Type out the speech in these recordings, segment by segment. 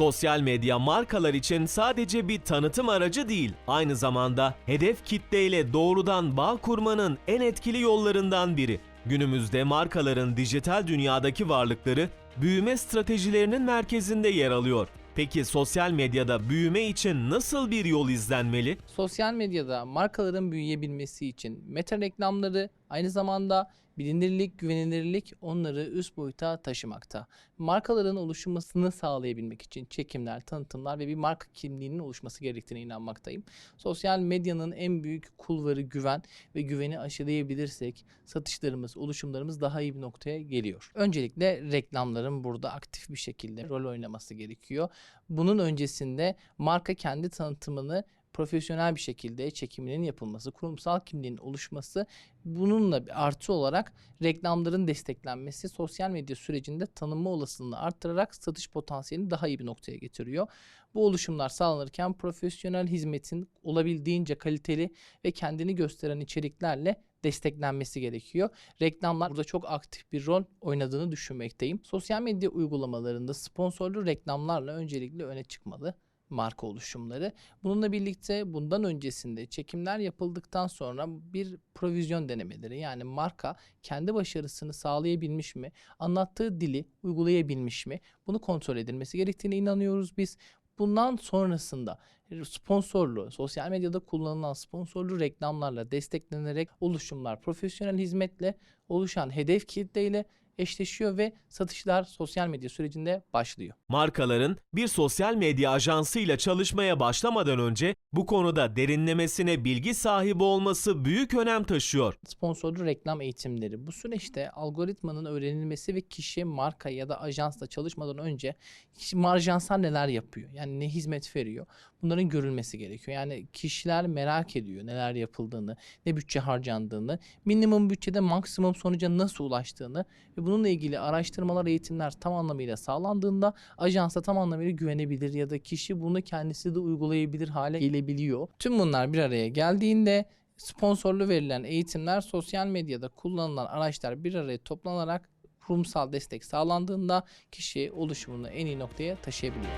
Sosyal medya markalar için sadece bir tanıtım aracı değil, aynı zamanda hedef kitleyle doğrudan bağ kurmanın en etkili yollarından biri. Günümüzde markaların dijital dünyadaki varlıkları büyüme stratejilerinin merkezinde yer alıyor. Peki sosyal medyada büyüme için nasıl bir yol izlenmeli? Sosyal medyada markaların büyüyebilmesi için meta reklamları aynı zamanda bilinirlik, güvenilirlik onları üst boyuta taşımakta. Markaların oluşmasını sağlayabilmek için çekimler, tanıtımlar ve bir marka kimliğinin oluşması gerektiğine inanmaktayım. Sosyal medyanın en büyük kulvarı güven ve güveni aşılayabilirsek satışlarımız, oluşumlarımız daha iyi bir noktaya geliyor. Öncelikle reklamların burada aktif bir şekilde rol oynaması gerekiyor. Bunun öncesinde marka kendi tanıtımını profesyonel bir şekilde çekiminin yapılması, kurumsal kimliğin oluşması, bununla bir artı olarak reklamların desteklenmesi sosyal medya sürecinde tanınma olasılığını arttırarak satış potansiyelini daha iyi bir noktaya getiriyor. Bu oluşumlar sağlanırken profesyonel hizmetin olabildiğince kaliteli ve kendini gösteren içeriklerle desteklenmesi gerekiyor. Reklamlar burada çok aktif bir rol oynadığını düşünmekteyim. Sosyal medya uygulamalarında sponsorlu reklamlarla öncelikle öne çıkmalı marka oluşumları. Bununla birlikte bundan öncesinde çekimler yapıldıktan sonra bir provizyon denemeleri yani marka kendi başarısını sağlayabilmiş mi, anlattığı dili uygulayabilmiş mi bunu kontrol edilmesi gerektiğine inanıyoruz biz. Bundan sonrasında sponsorlu, sosyal medyada kullanılan sponsorlu reklamlarla desteklenerek oluşumlar profesyonel hizmetle oluşan hedef kitleyle eşleşiyor ve satışlar sosyal medya sürecinde başlıyor. Markaların bir sosyal medya ajansıyla çalışmaya başlamadan önce bu konuda derinlemesine bilgi sahibi olması büyük önem taşıyor. Sponsorlu reklam eğitimleri. Bu süreçte algoritmanın öğrenilmesi ve kişi marka ya da ajansla çalışmadan önce kişi- ajanslar neler yapıyor? Yani ne hizmet veriyor? Bunların görülmesi gerekiyor. Yani kişiler merak ediyor neler yapıldığını, ne bütçe harcandığını, minimum bütçede maksimum sonuca nasıl ulaştığını ve bununla ilgili araştırmalar, eğitimler tam anlamıyla sağlandığında ajansa tam anlamıyla güvenebilir ya da kişi bunu kendisi de uygulayabilir hale gelebiliyor. Tüm bunlar bir araya geldiğinde sponsorlu verilen eğitimler sosyal medyada kullanılan araçlar bir araya toplanarak kurumsal destek sağlandığında kişi oluşumunu en iyi noktaya taşıyabiliyor.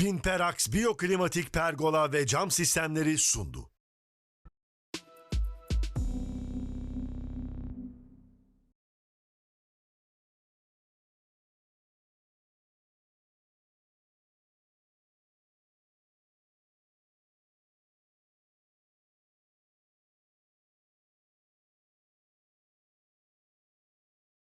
Vinperax Biyoklimatik Pergola ve Cam Sistemleri sundu.